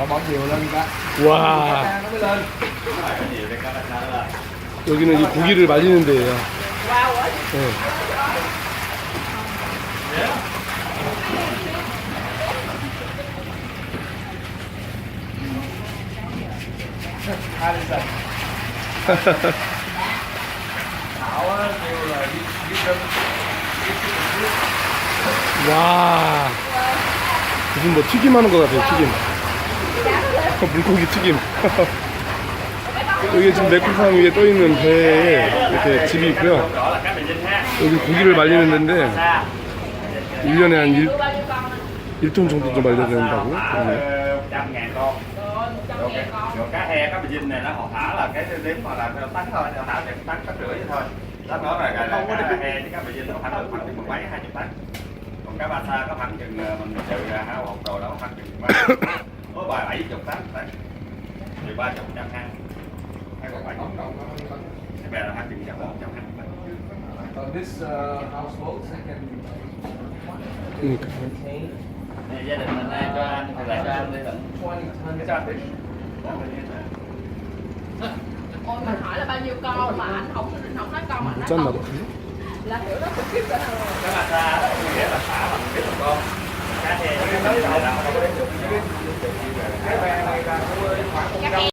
Nhiều lên cả 와 여기는 이 고기를 말리는 데예요. 네. 와 무슨 뭐 튀김하는 것 같아요 튀김 물고기 튀김 여기 지금 맥국산 위에 떠 있는 배에 이렇게 집이 있고요 여기 고기를 말리는 데인데 xa 1년에 한 1, 1톤 정도 좀 말려야 된다고 그러네. trăm ngàn con rồi cái, rồi cá he cá bình dinh này nó họ thả là cái đếm mà là tấn thôi họ thả được tấn tấn rưỡi vậy thôi đó đó là cái là cá he với cá bình dinh nó khoảng được khoảng chừng mười mấy hai chục tấn còn cá ba sa có khoảng chừng ờ, mình trừ ra hao hột đồ đó khoảng chừng ba- có ba bảy chục tám tám mười ba chục trăm hai hai còn bảy chục cái bè là hai chục trăm một trăm hai On this uh, houseboat, second này gia đình mình cho anh thì lại cho anh đi lận cho anh đi ôi mình hỏi là bao nhiêu con mà anh không không nói câu mà anh nói câu là hiểu đó cũng kiếp rồi đó là